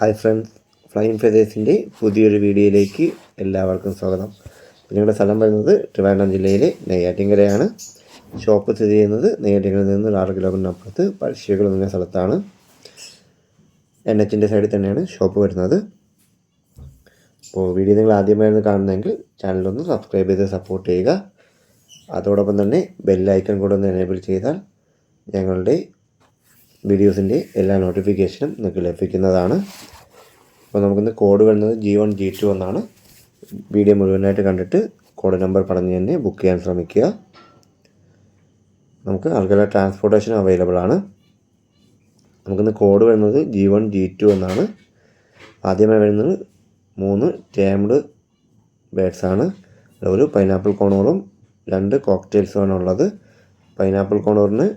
Hi friends flying ഫെതേഴ്സിന്റെ പുതിയൊരു വീഡിയോയിലേക്ക് എല്ലാവർക്കും സ്വാഗതം. ഞങ്ങളുടെ സ്ഥലം വരുന്നത് ട്രിവാൻഡ്രം ജില്ലയിലെ നെയ്യാറ്റിങ്കരയാണ് ഷോപ്പ് സ്ഥിതി ചെയ്യുന്നത് നെയ്യാറ്റിങ്കരയിൽ നിന്ന് ഒരു ആറ് കിലോമീറ്റർ അപ്പുറത്ത് പഴശ്ശികൾ സ്ഥലത്താണ്. എൻ എച്ചിന്റെ സൈഡിൽ തന്നെയാണ് ഷോപ്പ് വരുന്നത്. അപ്പോൾ വീഡിയോ നിങ്ങൾ ആദ്യമായിരുന്നു കാണുന്നതെങ്കിൽ ചാനലൊന്ന് സബ്സ്ക്രൈബ് ചെയ്ത് സപ്പോർട്ട് ചെയ്യുക. അതോടൊപ്പം തന്നെ ബെല്ലൈക്കൺ കൂടെ ഒന്ന് എനേബിൾ ചെയ്താൽ ഞങ്ങളുടെ വീഡിയോസിന്റെ എല്ലാ നോട്ടിഫിക്കേഷനും നിങ്ങൾക്ക് ലഭിക്കുന്നതാണ്. അപ്പോൾ നമുക്കിന്ന് കോഡ് വരുന്നത് ജി വൺ ജി ടു എന്നാണ്. വീഡിയോ മുഴുവനായിട്ട് കണ്ടിട്ട് കോഡ് നമ്പർ പറഞ്ഞ് തന്നെ ബുക്ക് ചെയ്യാൻ ശ്രമിക്കുക. നമുക്ക് ആൾക്കാരുടെ ട്രാൻസ്പോർട്ടേഷൻ അവൈലബിൾ ആണ്. നമുക്കിന്ന് കോഡ് വരുന്നത് ജി വൺ ജി ടു എന്നാണ്. ആദ്യമായി വരുന്നത് മൂന്ന് ടേംഡ് ബേഡ്സ് ആണ്. ഒരു പൈനാപ്പിൾ കോണോറും രണ്ട് കോക്ടെയിൽസുമാണ് ഉള്ളത്. പൈനാപ്പിൾ കോണോറിന്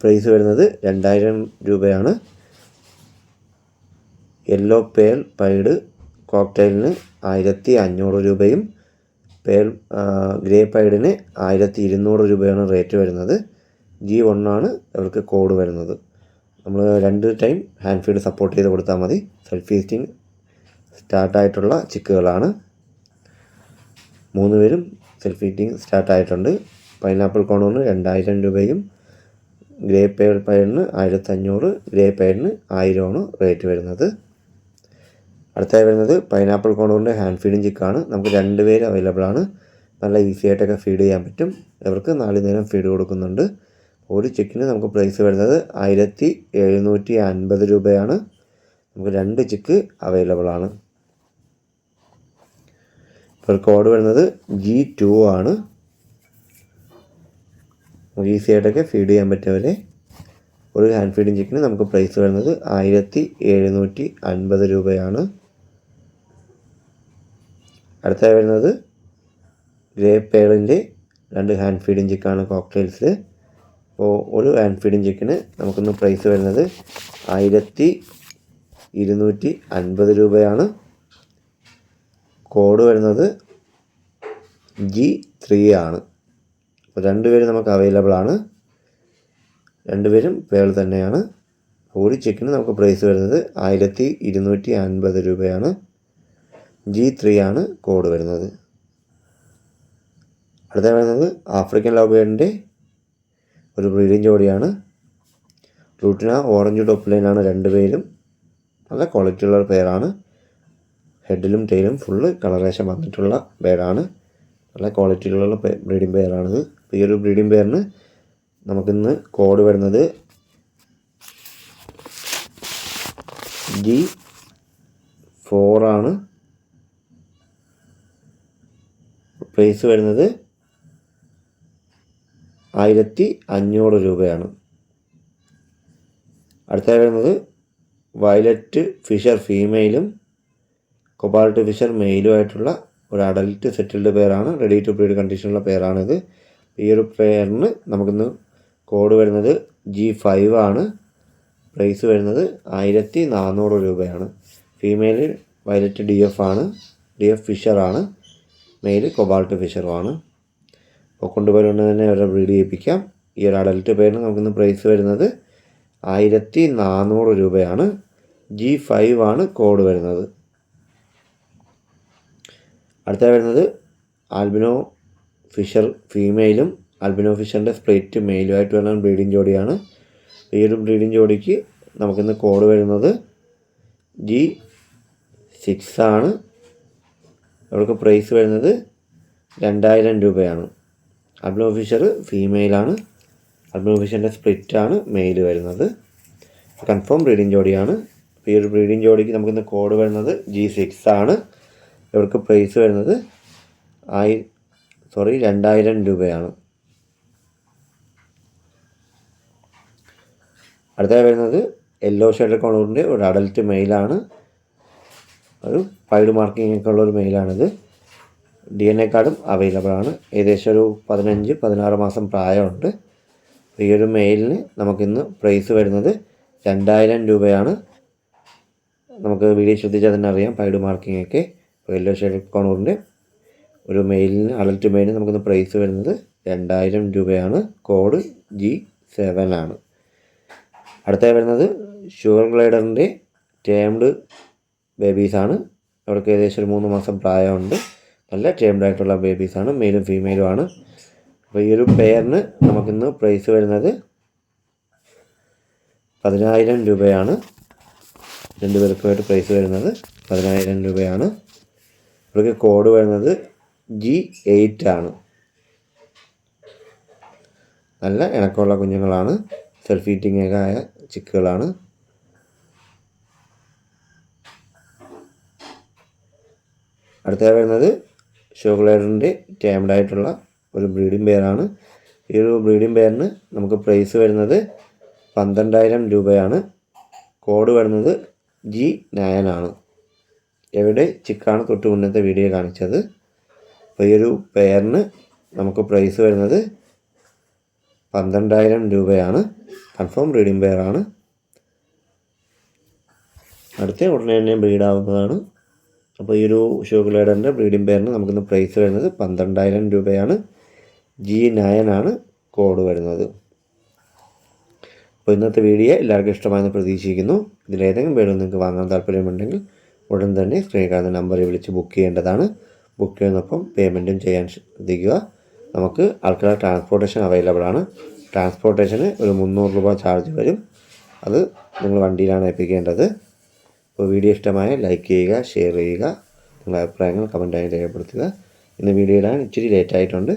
പ്രൈസ് വരുന്നത് രണ്ടായിരം രൂപയാണ്. യെല്ലോ പേൾ പൈഡ് കോക്ടെയിലിന് ആയിരത്തി അഞ്ഞൂറ് രൂപയും പേൾ ഗ്രേ പൈഡിന് ആയിരത്തി ഇരുന്നൂറ് രൂപയാണ് റേറ്റ് വരുന്നത്. ജി ആണ് അവർക്ക് കോഡ് വരുന്നത്. നമ്മൾ രണ്ട് ടൈം ഹാൻഡ് ഫീഡ് സപ്പോർട്ട് ചെയ്ത് കൊടുത്താൽ മതി. സെൽഫ് സ്റ്റിങ് സ്റ്റാർട്ടായിട്ടുള്ള ചിക്കുകളാണ്. മൂന്ന് പേരും സെൽഫ് സ്റ്റിങ് സ്റ്റാർട്ടായിട്ടുണ്ട് പൈനാപ്പിൾ കോണൂറിന് രണ്ടായിരം രൂപയും ഗ്രേ പയറിന് ആയിരത്തി അഞ്ഞൂറ് ഗ്രേ പയറിന് ആയിരമാണ് റേറ്റ് വരുന്നത്. അടുത്തായി വരുന്നത് പൈനാപ്പിൾ കോണൂറിന്റെ ഹാൻഡ് ഫീഡിങ് ചിക്കാണ് നമുക്ക് രണ്ട് പേര് അവൈലബിൾ ആണ്. നല്ല ഈസി ആയിട്ടൊക്കെ ഫീഡ് ചെയ്യാൻ പറ്റും. ഇവർക്ക് നാല് നേരം ഫീഡ് കൊടുക്കുന്നുണ്ട്. ഒരു ചിക്കിന് നമുക്ക് പ്രൈസ് വരുന്നത് ആയിരത്തി എഴുന്നൂറ്റി അൻപത് രൂപയാണ്. നമുക്ക് രണ്ട് ചിക്ക് അവൈലബിൾ ആണ്. ഇപ്പോൾ കോഡ് വരുന്നത് ജി ടു ആണ്. നമുക്ക് ഈസി ആയിട്ടൊക്കെ ഫീഡ് ചെയ്യാൻ പറ്റിയവരെ ഒരു ഹാൻഡ് ഫീഡിങ് ചിക്കന് നമുക്ക് പ്രൈസ് വരുന്നത് ആയിരത്തി എഴുന്നൂറ്റി അൻപത് രൂപയാണ്. അടുത്തായി വരുന്നത് ഗ്രേ പേളിന്റെ രണ്ട് ഹാൻഡ് ഫീഡിങ് ചിക്കാണ് കോക്ടെയിൽസിൽ അപ്പോൾ ഒരു ഹാൻഡ് ഫീഡിങ് ചിക്കന് നമുക്കിന്ന് പ്രൈസ് വരുന്നത് ആയിരത്തി ഇരുന്നൂറ്റി അൻപത് രൂപയാണ്. കോഡ് വരുന്നത് ജി ത്രീ ആണ്. അപ്പോൾ രണ്ടുപേരും നമുക്ക് അവൈലബിൾ ആണ്. രണ്ടുപേരും പേൾ തന്നെയാണ്. ഒരു ചിക്കന് നമുക്ക് പ്രൈസ് വരുന്നത് ആയിരത്തി ഇരുന്നൂറ്റി അൻപത് രൂപയാണ്. ജി ത്രീ ആണ് കോഡ് വരുന്നത്. അടുത്ത വരുന്നത് ആഫ്രിക്കൻ ലവ് ഒരു ബ്രീഡിംഗ് ജോഡിയാണ്. റൂട്ടിന ഓറഞ്ച് ടോപ്പ് ലൈനാണ് രണ്ടുപേരും. നല്ല ക്വാളിറ്റി ഉള്ള പേരാണ് ഹെഡിലും ടെയിലും ഫുള്ള് കളറേഷൻ വന്നിട്ടുള്ള പേരാണ് നല്ല ക്വാളിറ്റിയിലുള്ള ബ്രീഡിംഗ് പെയറാണിത് ഈ ഒരു ബ്രീഡിംഗ് പെയറിന് നമുക്കിന്ന് കോഡ് വരുന്നത് ജി ഫോറാണ് പ്രൈസ് വരുന്നത് ആയിരത്തി അഞ്ഞൂറ് രൂപയാണ്. അടുത്തായി വരുന്നത് വയലറ്റ് ഫിഷർ ഫീമെയിലും കൊബാൾട്ട് ഫിഷർ മെയിലുമായിട്ടുള്ള ഒരു അഡൽട്ട് സെറ്റിൽഡ് പേരാണ്. റെഡി ടു ബ്രീഡ് കണ്ടീഷനുള്ള പെയറാണിത് ഈ ഒരു പ്ലെയറിന് നമുക്കിന്ന് കോഡ് വരുന്നത് ജി ഫൈവ് ആണ്. പ്രൈസ് വരുന്നത് ആയിരത്തി നാനൂറ് രൂപയാണ്. ഫീമെയിൽ വയലറ്റ് ഡി എഫ് ആണ്. ഡി എഫ് ഫിഷറാണ് മെയിൽ കൊബാൾട്ട് ഫിഷറുമാണ് അപ്പോൾ കൊണ്ടുപോയി തന്നെ അവരെ ബ്രീഡ് ചെയ്യിപ്പിക്കാം ഈ ഒരു അഡൽട്ട് പേരിന് നമുക്കിന്ന് പ്രൈസ് വരുന്നത് ആയിരത്തി നാനൂറ് രൂപയാണ്. ജി ഫൈവ് ആണ് കോഡ് വരുന്നത്. അടുത്ത വരുന്നത് ആൽബിനോ ഫിഷർ ഫീമെയിലും അൽബിനോ ഫിഷറിന്റെ സ്പ്ലിറ്റ് മെയിലുമായിട്ട് വരുന്ന ബ്രീഡിംഗ് ജോഡിയാണ്. ഈ ഒരു ബ്രീഡിംഗ് ജോഡിക്ക് നമുക്കിന്ന് കോഡ് വരുന്നത് ജി സിക്സ് ആണ്. അവർക്ക് പ്രൈസ് വരുന്നത് രണ്ടായിരം രൂപയാണ്. ആൽബിനോ ഫിഷർ ഫീമെയിലാണ്. ആൽബിനോ ഫിഷറിന്റെ സ്പ്ലിറ്റാണ് മെയിൽ വരുന്നത്. കൺഫേം ബ്രീഡിംഗ് ജോഡിയാണ്. ഈ ഒരു ബ്രീഡിംഗ് ജോഡിക്ക് നമുക്കിന്ന് കോഡ് വരുന്നത് ജി സിക്സ് ആണ്. ഇവർക്ക് പ്രൈസ് വരുന്നത് ആയി സോറി രണ്ടായിരം രൂപയാണ്. അടുത്തായി വരുന്നത് യെല്ലോ ഷെയ്ഡ് കോണൂറിന്റെ ഒരു അഡൽട്ട് മെയിലാണ് ഒരു ഫൈഡ് മാർക്കിംഗ് ഒക്കെ ഉള്ള ഒരു മെയിലാണിത് ഡി എൻ എ കാർഡും അവൈലബിൾ ആണ്. ഏകദേശം ഒരു പതിനഞ്ച് പതിനാറ് മാസം പ്രായമുണ്ട്. ഈ ഒരു മെയിലിന് നമുക്കിന്ന് പ്രൈസ് വരുന്നത് രണ്ടായിരം രൂപയാണ്. നമുക്ക് വീഡിയോ ശ്രദ്ധിച്ചാൽ തന്നെ അറിയാം പൈഡ് മാർക്കിംഗ് ഒക്കെ. യെല്ലോ ഷെയ്ഡ് കോണൂറിന്റെ ഒരു മെയിലിന് അഡൽട്ട് മെയിലിന് നമുക്കിന്ന് പ്രൈസ് വരുന്നത് രണ്ടായിരം രൂപയാണ്. കോഡ് ജി സെവൻ ആണ്. അടുത്തായി വരുന്നത് ഷുഗർ ഗ്ലൈഡറിന്റെ ടേംഡ് ബേബീസാണ് അവർക്ക് ഏകദേശം ഒരു മൂന്ന് മാസം പ്രായമുണ്ട്. നല്ല ടേംഡ് ആയിട്ടുള്ള ബേബീസാണ് മെയിലും ഫീമെയിലും ആണ്. അപ്പോൾ ഈ ഒരു പെയറിന് നമുക്കിന്ന് പ്രൈസ് വരുന്നത് പതിനായിരം രൂപയാണ്. രണ്ട് പേർക്കുമായിട്ട് പ്രൈസ് വരുന്നത് പതിനായിരം രൂപയാണ്. ഇവർക്ക് കോഡ് വരുന്നത് ജി എയ്റ്റ് ആണ്. നല്ല ഇണക്കമുള്ള കുഞ്ഞുങ്ങളാണ്. സെൽഫ് ഈറ്റിംഗ് ഒക്കെ ആയ ചിക്കുകളാണ്. അടുത്ത വരുന്നത് ഷോക്ലേഡറിന്റെ ടേംഡ് ആയിട്ടുള്ള ഒരു ബ്രീഡിംഗ് പെയറാണ് ഈ ഒരു ബ്രീഡിംഗ് പെയറിന് നമുക്ക് പ്രൈസ് വരുന്നത് പന്ത്രണ്ടായിരം രൂപയാണ്. കോഡ് വരുന്നത് ജി നയൻ ആണ്. എവിടെ ചിക്കാണ് തൊട്ട് മുന്നത്തെ വീഡിയോ കാണിച്ചത്? അപ്പോൾ ഈ ഒരു പെയറിന് നമുക്ക് പ്രൈസ് വരുന്നത് പന്ത്രണ്ടായിരം രൂപയാണ്. കൺഫേം ബ്രീഡിംഗ് പെയറാണ് അടുത്ത ഉടനെ തന്നെ ബ്രീഡാവുന്നതാണ് അപ്പോൾ ഈ ഒരു ഷോഗ്ലേഡറിന്റെ ബ്രീഡിംഗ് പെയറിന് നമുക്കിന്ന് പ്രൈസ് വരുന്നത് പന്ത്രണ്ടായിരം രൂപയാണ്. ജി നയൻ ആണ് കോഡ് വരുന്നത്. അപ്പോൾ ഇന്നത്തെ വീഡിയോ എല്ലാവർക്കും ഇഷ്ടമായെന്ന് പ്രതീക്ഷിക്കുന്നു. ഇതിലേതെങ്കിലും വേണമെങ്കിൽ നിങ്ങൾക്ക് വാങ്ങാൻ താല്പര്യമുണ്ടെങ്കിൽ ഉടൻ തന്നെ കാണുന്ന നമ്പറിൽ വിളിച്ച് ബുക്ക് ചെയ്യേണ്ടതാണ്. ബുക്ക് ചെയ്യുന്നപ്പം പേയ്മെന്റും ചെയ്യാൻ ശ്രദ്ധിക്കുക. നമുക്ക് ആൾക്കാർ ട്രാൻസ്പോർട്ടേഷൻ അവൈലബിൾ ആണ്. ട്രാൻസ്പോർട്ടേഷന് ഒരു മുന്നൂറ് രൂപ ചാർജ് വരും. അത് നിങ്ങൾ വണ്ടിയിലാണ് ഏൽപ്പിക്കേണ്ടത്. അപ്പോൾ വീഡിയോ ഇഷ്ടമായ ലൈക്ക് ചെയ്യുക ഷെയർ ചെയ്യുക നിങ്ങളുടെ അഭിപ്രായങ്ങൾ കമന്റായി രേഖപ്പെടുത്തുക. ഇന്ന് വീഡിയോ ഇടാൻ ഇച്ചിരി ലേറ്റ് ആയിട്ടുണ്ട്.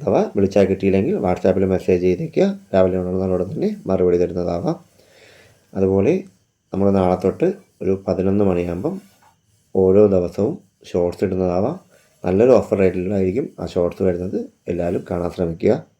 അഥവാ വിളിച്ചാൽ കിട്ടിയില്ലെങ്കിൽ വാട്സാപ്പിൽ മെസ്സേജ് ചെയ്തേക്കുക. രാവിലെ ഉണർന്നതോടെ തന്നെ മറുപടി തരുന്നതാവാം. അതുപോലെ നമ്മൾ നാളെ തൊട്ട് ഒരു പതിനൊന്ന് മണിയാകുമ്പം ഓരോ ദിവസവും ഷോർട്സ് ഇടുന്നതാവാം. നല്ലൊരു ഓഫർ റേറ്റിലായിരിക്കും ആ ഷോർട്സ് വരുന്നത്. എല്ലാവരും കാണാൻ ശ്രമിക്കുക.